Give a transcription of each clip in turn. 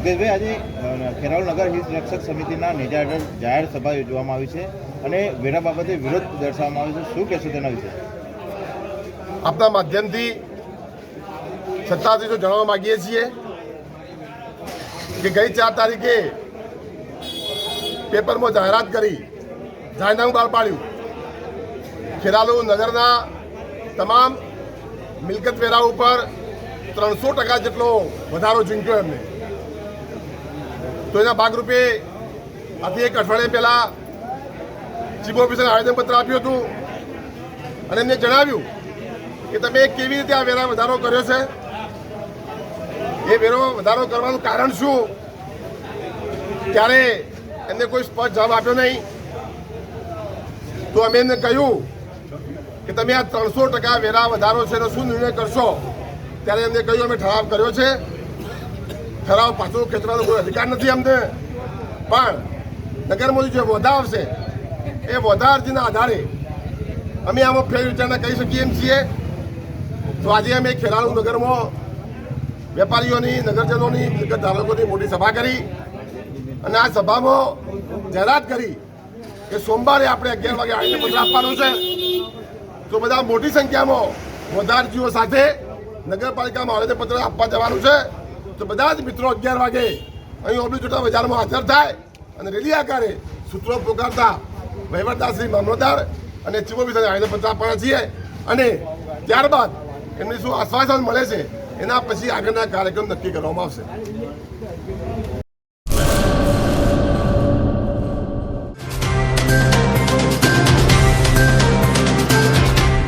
મુકેશભાઈ, આજે ખેરાલુ નગર હિત રક્ષક સમિતિના નેજા હેઠળ જાહેર સભા યોજવામાં આવી છે અને વેરા બાબતે વિરોધ દર્શાવવામાં આવ્યો છે. શું કહેશો તેના વિશે? આપના માધ્યમથી સત્તાધીશો જણાવવા માંગીએ છીએ કે ગઈ ચાર તારીખે પેપરમાં જાહેરાત કરી, જાહેરનામું બહાર પાડ્યું. ખેરાલુ નગરના તમામ મિલકત વેરા ઉપર ત્રણસો ટકા જેટલો વધારો ઝીંક્યો એમને. તો એના ભાગરૂપે આથી એક અઠવાડિયા પહેલાં ચીફ ઓફિસરે આવેદનપત્ર આપ્યું હતું અને એમને જણાવ્યું કે તમે કેવી રીતે આ વેરા વધારો કર્યો છે? એ વેરો વધારો કરવાનું કારણ શું? ત્યારે એમને કોઈ સ્પષ્ટ જવાબ આપ્યો નહીં. તો અમે એમને કહ્યું કે તમે આ ત્રણસો ટકા વેરા વધારો છે એનો શું નિર્ણય કરશો? ત્યારે એમને કહ્યું, અમે ઠરાવ કર્યો છે ઠરાવ પાછો ખેંચવાનો કોઈ અધિકાર નથી અમને. પણ નગરમાંથી જે વધાર આવશે એ વધા અરજીના આધારે અમે આમાં ફેર વિચારણા કરી શકીએ એમ છીએ. તો આજે અમે ખેરાલુ નગરમાં વેપારીઓની, નગરજનોની ધારકોની મોટી સભા કરી અને આ સભામાં જાહેરાત કરી કે સોમવારે આપણે અગિયાર વાગે આવીને પત્ર આપવાનું છે. તો બધા મોટી સંખ્યામાં વધારજીઓ સાથે નગરપાલિકામાં આવેદનપત્ર આપવા જવાનું છે. તો બધા જ મિત્રો અગિયાર વાગે અહીં ઓબલી ચોટા બજારમાં હાજર થાય અને રેલી આકારે સૂત્રો પોકારતા વહીવટદાર શ્રી મામલતદાર અને ચીફ ઓફિસરને આવેદનપત્ર આપવાના છીએ. અને ત્યારબાદ એમને શું આશ્વાસન મળે છે, એના પછી આગળના કાર્યક્રમ નક્કી કરવામાં આવશે.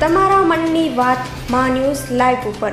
તમારા મનની વાત મા ન્યૂઝ લાઈવ ઉપર.